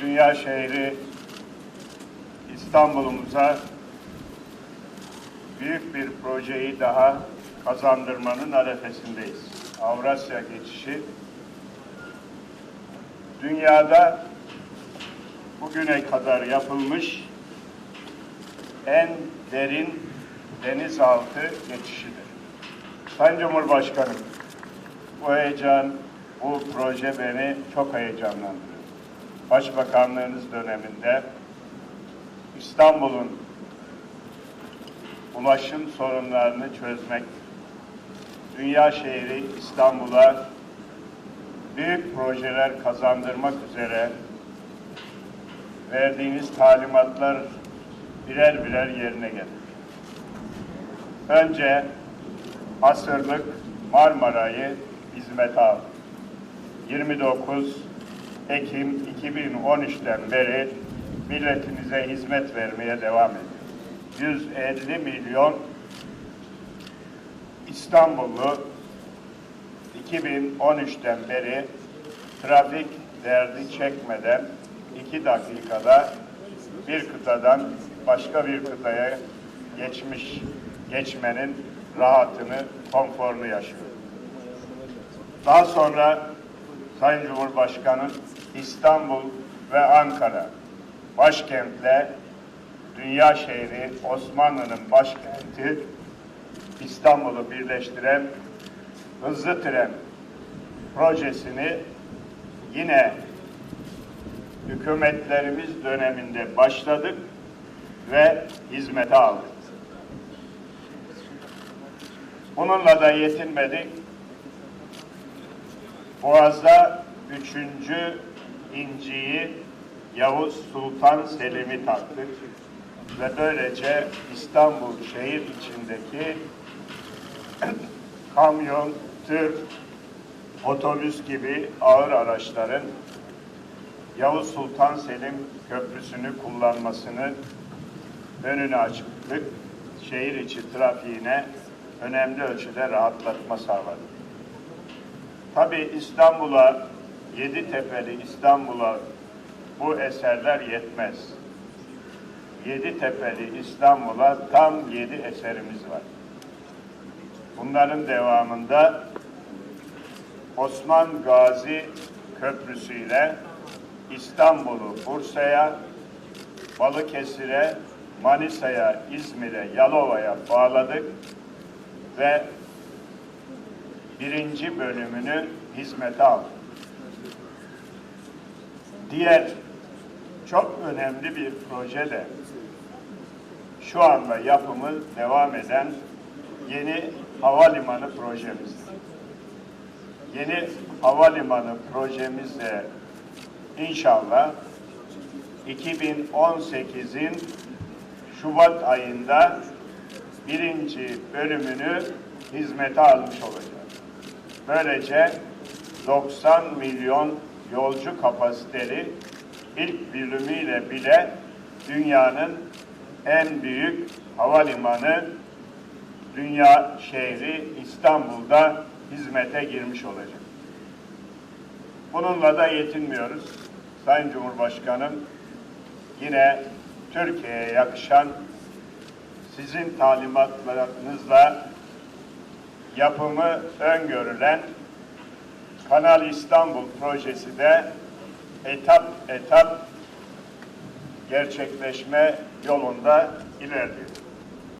dünya şehri İstanbul'umuza büyük bir projeyi daha kazandırmanın arefesindeyiz. Avrasya geçişi dünyada bugüne kadar yapılmış en derin denizaltı geçişidir. Sayın Cumhurbaşkanım, bu heyecan, bu proje beni çok heyecanlandırıyor. Başbakanlığınız döneminde İstanbul'un ulaşım sorunlarını çözmek, dünya şehri İstanbul'a büyük projeler kazandırmak üzere verdiğiniz talimatlar birer birer yerine gelir. Önce asırlık Marmara'yı hizmete aldı. 29 Ekim 2013'ten beri milletimize hizmet vermeye devam ediyor. 150 milyon İstanbullu 2013'ten beri trafik derdi çekmeden iki dakikada bir kıtadan başka bir kıtaya geçmiş, geçmenin rahatını, konforunu yaşıyor. Daha sonra Sayın Cumhurbaşkanı İstanbul ve Ankara başkentle dünya şehri Osmanlı'nın başkenti İstanbul'u birleştiren hızlı tren projesini yine hükümetlerimiz döneminde başladık ve hizmete aldık. Bununla da yetinmedik. Boğaz'da üçüncü inciyi Yavuz Sultan Selim'i taktık ve böylece İstanbul şehir içindeki kamyon, tır, otobüs gibi ağır araçların Yavuz Sultan Selim Köprüsü'nü kullanmasını önünü açtık. Şehir içi trafiğine önemli ölçüde rahatlatma sağladık. Tabi İstanbul'a, Yeditepe'li İstanbul'a bu eserler yetmez. Yeditepe'li İstanbul'a tam yedi eserimiz var. Bunların devamında Osman Gazi Köprüsü ile İstanbul'u Bursa'ya, Balıkesir'e, Manisa'ya, İzmir'e, Yalova'ya bağladık ve birinci bölümünü hizmete aldık. Diğer çok önemli bir proje de şu anda yapımı devam eden yeni havalimanı projemizdir. Yeni havalimanı projemizde inşallah 2018'in Şubat ayında birinci bölümünü hizmete almış olacak. Böylece 90 milyon yolcu kapasiteli ilk bölümüyle bile dünyanın en büyük havalimanı dünya şehri İstanbul'da hizmete girmiş olacak. Bununla da yetinmiyoruz. Sayın Cumhurbaşkanım yine Türkiye'ye yakışan sizin talimatlarınızla yapımı öngörülen Kanal İstanbul projesi de etap etap gerçekleşme yolunda ilerliyor.